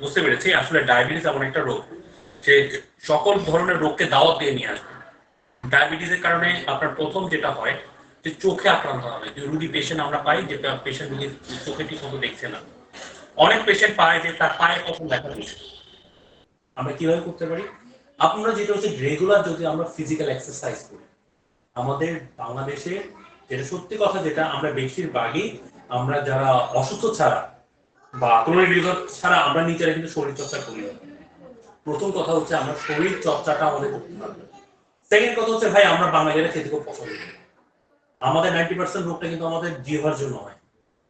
বুঝতে পেরেছি, আসলে ডায়াবেটিস এমন একটা রোগ যে সকল ধরনের রোগকে দাওয়াত দিয়ে নিয়ে আসবে। ডায়াবেটিসের কারণে আপনার প্রথম যেটা হয় যে চোখে আক্রান্ত হবে। যে রুগী পেশেন্ট আমরা পাই, যেটা পেশেন্ট রুগীর চোখে ঠিক মতো দেখছে না। অনেক পেশেন্ট পায় যে তার পায়ে কখন দেখা দিচ্ছে আমরা কীভাবে করতে পারি? আপনারা যেটা হচ্ছে রেগুলার যদি আমরা ফিজিক্যাল এক্সারসাইজ করি, আমাদের বাংলাদেশে যেটা সত্যি কথা যেটা, আমরা বেশিরভাগই আমরা যারা অসুস্থ ছাড়া বা কোনো রিজন ছাড়া আমরা নিজেরা কিন্তু শরীর চর্চা করি। প্রথম কথা হচ্ছে আমরা শরীর চর্চাটা আমাদের করতে হবে। সেকেন্ড কথা হচ্ছে, ভাই, আমরা বাঙালিরা খেতে খুব পছন্দ করি। আমাদের নাইনটি পার্সেন্ট রোগটা কিন্তু আমাদের জিহ্বার জন্য হয়।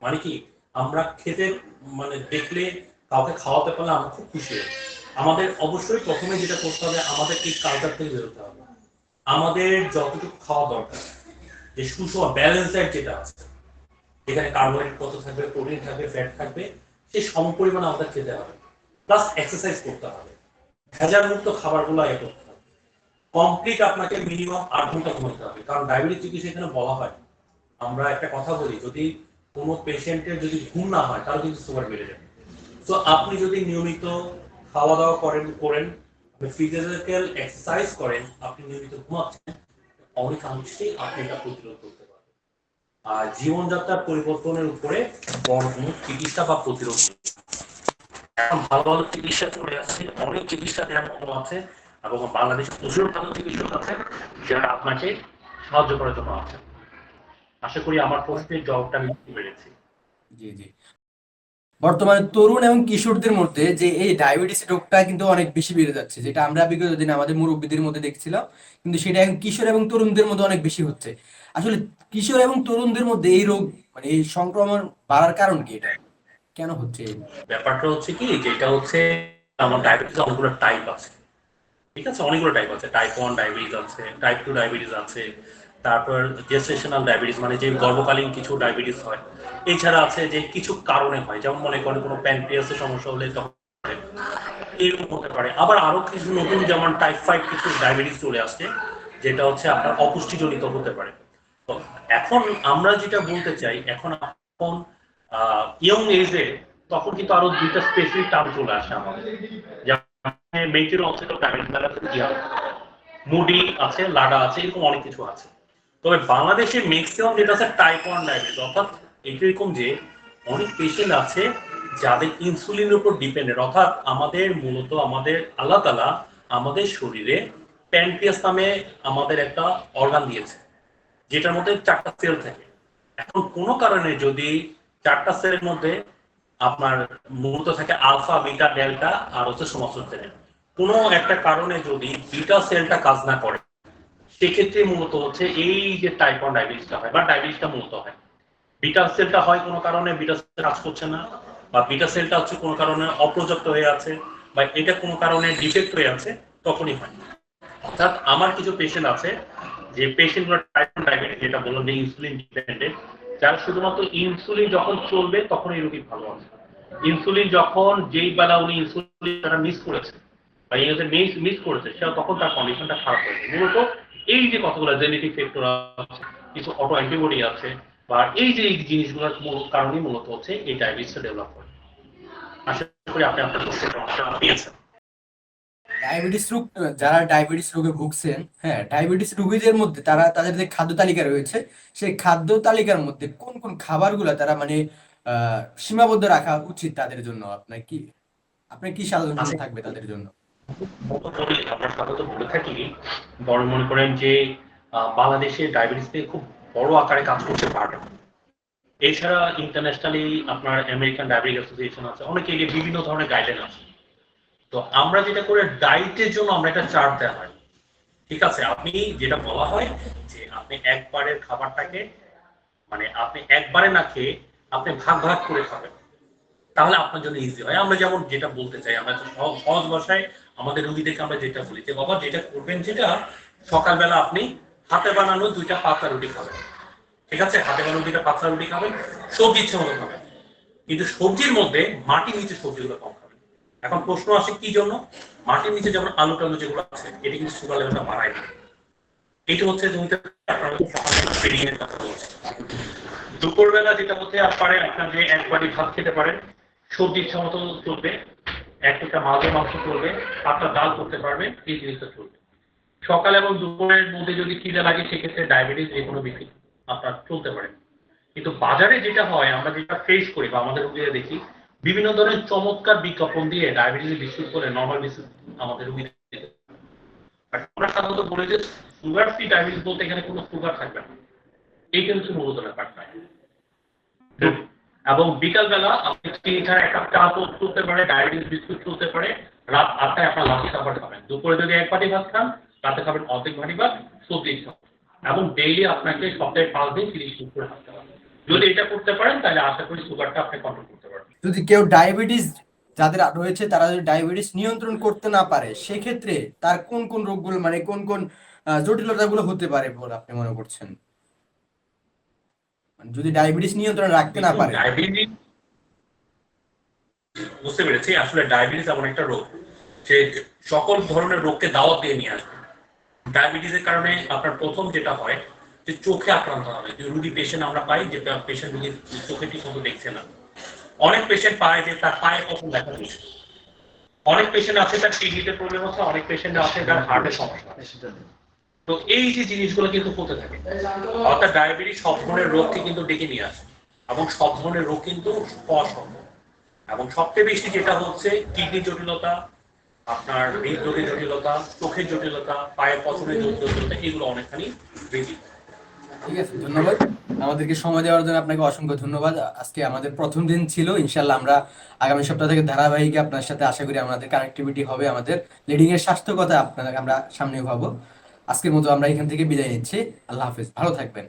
মানে কি, আমরা খেতে মানে দেখলে, কাউকে খাওয়াতে পারলে আমরা খুব খুশি হই। আমাদের অবশ্যই প্রথমে যেটা করতে হবে আমাদের এই কালচার থেকে বেরোতে হবে। আমাদের যতটুকু খাওয়া দরকার, যে সুষম ব্যালেন্স ডায়েট যেটা আছে এখানে কার্বোহাইড্রেট কত থাকবে প্রোটিন থাকবে ফ্যাট থাকবে সেই সম পরিমাণে আমাদের খেতে হবে। প্লাস এক্সারসাইজ করতে হবে। ভেজাল মুক্ত খাবারগুলো আগে করতে হবে। কমপ্লিট আপনাকে মিনিমাম আট ঘণ্টা ঘুমাতে হবে। কারণ ডায়াবেটিস চিকিৎসা এখানে বলা হয়। আমরা একটা কথা বলি, যদি কোনো পেশেন্টের যদি ঘুম না হয়, তাহলে কিন্তু সুগার বেড়ে যাবে। তো আপনি যদি নিয়মিত খাওয়া দাওয়া করেন করেন ফিজিক্যাল এক্সারসাইজ করেন, আপনি নিয়মিত ঘুমাচ্ছেন, অনেকাংশেই আপনি এটা প্রতিরোধ করতে জীবনযাত্রার পরিবর্তনের উপরে বড় কোনো চিকিৎসা বা প্রতিরোধ। এখন ভালো ভালো চিকিৎসা চলে আসছে, অনেক চিকিৎসা মতো আছে এবং বাংলাদেশে প্রচুর ভালো চিকিৎসক আছে যারা আপনাকে সাহায্য করার জন্য আছে। আশা করি আমার প্রশ্নের জবাবটা আমি পেরেছি। জি জি। বর্তমানে তরুণ এবং কিশোরদের মধ্যে যে এই ডায়াবেটিস রোগটা কিন্তু অনেক বেশি বেড়ে যাচ্ছে, যেটা আমরা বিগত দিনে আমাদের মুরব্বীদের মধ্যে দেখছিলাম, কিন্তু সেটা এখন কিশোর এবং তরুণদের মধ্যে অনেক বেশি হচ্ছে। আসলে কিশোর এবং তরুণদের মধ্যে এই রোগ মানে এই সংক্রমণ বাড়ার কারণ কি এটা? কেন হচ্ছে? ব্যাপারটা হচ্ছে কি যেটা হচ্ছে আমার ডায়াবেটিস অনেকগুলো টাইপ আছে। ঠিক আছে? অনেকগুলো টাইপ আছে। টাইপ ওয়ান ডায়াবেটিস আছে টাইপ টু ডায়াবেটিস আছে, তারপর জেস্টেশনাল ডায়াবেটিস মানে যে গর্ভকালীন কিছু ডায়াবেটিস হয়। এছাড়া আছে যে কিছু কারণে হয়, যেমন মনে করেন কোনো প্যানক্রিয়াসের সমস্যা হলে তখন এরকম হতে পারে। আবার আরও কিছু নতুন যেমন টাইপ ফাইভ কিছু ডায়াবেটিস চলে আসছে, যেটা হচ্ছে আপনার অপুষ্টিজনিত হতে পারে। এখন আমরা যেটা বলতে চাই, এখন এখন ইয়ং এজে তখন কিন্তু আরও দুইটা স্পেসিফিক টার্ম চলে আসে আমাদের। মুডি আছে, লাডা আছে, এরকম অনেক কিছু আছে। তবে বাংলাদেশে ম্যাক্সিমাম যেটা আছে টাইপ ওয়ান ডায়াবেটিস অর্থাৎ এরকম যে অনেক পেশেন্ট আছে যাদের ইনসুলিনের উপর ডিপেন্ডেন্ট অর্থাৎ আমাদের মূলত আমাদের আল্লাহ তালা আমাদের শরীরে প্যানক্রিয়াস নামে আমাদের একটা অর্গান দিয়েছে। যেটার মধ্যে চারটা সেল থাকে। এখন কোনো কারণে যদি চারটা সেলের মধ্যে আপনার মূলত থাকে আলফা বিটা ডেল্টা আর হচ্ছে সমস্ত সেল কোনো একটা কারণে যদি বিটা সেলটা কাজ না করে, সেক্ষেত্রে মূলত হচ্ছে এই যে টাইপ ওয়ান ডায়াবেটিসটা হয় বা ডায়াবেটিসটা মূলত হয়। বিটা সেলটা হয় কোনো কারণে বিটা সেল কাজ করছে না, বা বিটা সেলটা হচ্ছে কোনো কারণে অপ্রযুক্ত হয়ে আছে, বা এটা কোনো কারণে ডিফেক্ট হয়ে আছে, তখনই হয়। অর্থাৎ আমার কিছু পেশেন্ট আছে যে পেশেন্টগুলো টাইপ ওয়ান ডায়াবেটিস যেটা বললাম যে ইনসুলিন ডিপেন্ডেন্ট যারা শুধুমাত্র ইনসুলিন যখন চলবে, তখন এই রোগী ভালো আছে। ইনসুলিন যখন যেই বেলা উনি ইনসুলিন তারা মিস করেছে, বা ইংরেজি মিস মিস করেছে, সেটা তখন তার কন্ডিশনটা খারাপ হয়েছে মূলত এই যে কতগুলো জেনেটিক ফ্যাক্টর আছে, কিছু অটো অ্যান্টিবডি আছে, বা এই যে এই জিনিসগুলোর মূল কারণেই মূলত হচ্ছে এই ডায়াবেটিসটা ডেভেলপ করে। আশা করি আপনি আপনার প্রশ্নের পেয়েছেন ডায়াবেটিস রোগ যারা ডায়াবেটিস রোগে ভুগছেন হ্যাঁ ডায়াবেটিস রোগীদের মধ্যে তারা তাদের যে খাদ্য তালিকা রয়েছে সেই খাদ্য তালিকার মধ্যে কোন কোন খাবারগুলো তারা মানে সীমাবদ্ধ রাখা উচিত তাদের জন্য? আপনার কি আপনার কি সাধারণ থাকবে তাদের জন্য? আমরা সাধারণত বলে থাকি বড় মনে করেন যে বাংলাদেশে ডায়াবেটিস নিয়ে খুব বড় আকারে কাজ করছে বার্ডেন এছাড়া ইন্টারন্যাশনালি আপনার আমেরিকান ডায়াবেটিক অ্যাসোসিয়েশন আছে অনেকে এই বিভিন্ন ধরনের গাইডলাইন আছে। তো আমরা যেটা করে ডায়েটের জন্য আমরা একটা চার্ট দেওয়া হয় ঠিক আছে? আপনি যেটা বলা হয় যে আপনি একবারের খাবারটাকে মানে আপনি একবারে না খেয়ে আপনি ভাগ ভাগ করে খাবেন। তাহলে আপনার জন্য ইজি হয়। আমরা যেমন যেটা বলতে চাই, আমরা সহজ- ভাষায় আমাদের রুগীদেরকে আমরা যেটা বলি যে, বাবা, যেটা করবেন যেটা সকালবেলা আপনি হাতে বানানো দুইটা পাতলা রুটি খাবেন। ঠিক আছে? হাতে বানানো দুইটা পাতলা রুটি খাবেন, সবজি ইচ্ছে মতো খাবেন। কিন্তু সবজির মধ্যে মাটির নিচে সবজিগুলো কম খাবেন। এখন প্রশ্ন আসে কি জন্য? মাটির নিচে যেমন আলু টালু যেগুলো আছে, এটা কিন্তু সুগার লেভেলটা বাড়ায় না। এটা হচ্ছে জমিতে দুপুরবেলা যেটা হচ্ছে পারে, আপনার যে এক বাটি ভাত খেতে পারেন সবজি ইচ্ছা মতো চলবে, এক একটা মাঝে মাংস চলবে আপনার ডাল করতে পারবেন, এই জিনিসটা চলবে। সকাল এবং দুপুরের মধ্যে যদি খিদে লাগে, সেক্ষেত্রে ডায়াবেটিস যে কোনো বিক্রি আপনার চলতে পারে। কিন্তু বাজারে যেটা হয়, আমরা যেটা ফেস করি বা আমাদের দেখি বিভিন্ন ধরনের চমৎকার বিজ্ঞাপন দিয়ে ডায়াবেটিস বিস্কুট করে নর্মাল বিস্কুট আমাদের আমরা সাধারণত বলে যে সুগার ফ্রি ডায়াবেটিস বলতে এখানে কোনো সুগার থাকবে না। এই কিন্তু মূলত ব্যাপারটা এবং বিকালবেলা আপনি এখানে একটা চা চলতে পারে, ডায়াবেটিস বিস্কুট চলতে পারে, রাত আটটায় আপনার লাঠি খাবার খাবেন। দুপুরে যদি এক বাটি ভাত খান, রাতে খাবেন অর্ধেক বাটি ভাত সবজি খাবেন এবং ডেইলি আপনাকে সপ্তাহে পাঁচ দিন তিরিশ মিনিট করে থাকতে হবে। যদি এটা করতে পারেন তাহলে আশা করি সুগারটা আপনি কন্ট্রোল করতে পারবেন। যদি কেউ ডায়াবেটিস যাদের রয়েছে তারা যদি ডায়াবেটিস নিয়ন্ত্রণ করতে না পারে সেক্ষেত্রে তার কোন কোন রোগগুলো মানে কোন কোন জটিলতাগুলো হতে পারে বলে আপনি মনে করছেন? মানে যদি ডায়াবেটিস নিয়ন্ত্রণ রাখতে না পারে। ডায়াবেটিস বুঝতে পেরেছি আসলে ডায়াবেটিস এমন একটা রোগ যে সকল ধরনের রোগকে দাওয়াত দিয়ে নিয়ে আসবে। ডায়াবেটিসের কারণে আপনার প্রথম যেটা হয় যে চোখে আক্রান্ত হবে, যে রুগী পেশেন্ট আমরা পাই যে পেশেন্ট রুগীর চোখে ঠিক মতো দেখছে না। অনেক পেশেন্ট পায় যে তার পায়ে কখন দেখা দিচ্ছে অনেক পেশেন্ট আছে তার কিডনিতে প্রবলেম আছে অনেক পেশেন্ট আছে তার হার্টের সমস্যা তো এই যে জিনিসগুলো কিন্তু হতে থাকে। অর্থাৎ ডায়াবেটিস সব ধরনের রোগকে কিন্তু ডেকে নিয়ে আসে। এবং সব ধরনের রোগ কিন্তু হওয়া সম্ভব এবং সবচেয়ে বেশি যেটা হচ্ছে কিডনি জটিলতা, আপনার হৃদরোগের জটিলতা, চোখের জটিলতা, পায়ের পছন্দের জটিলতা, এগুলো অনেকখানি বেশি। ঠিক আছে, ধন্যবাদ। আমাদেরকে সময় দেওয়ার জন্য আপনাকে অসংখ্য ধন্যবাদ। আজকে আমাদের প্রথম দিন ছিল ইনশাল্লাহ আমরা আগামী সপ্তাহ থেকে ধারাবাহিক আপনার সাথে আশা করি আমাদের কানেক্টিভিটি হবে, আমাদের লিডিং এর স্বাস্থ্য কথা আপনাদের আমরা সামনে ভাবো আজকের মতো আমরা এখান থেকে বিদায় নিচ্ছি। আল্লাহ হাফিজ, ভালো থাকবেন।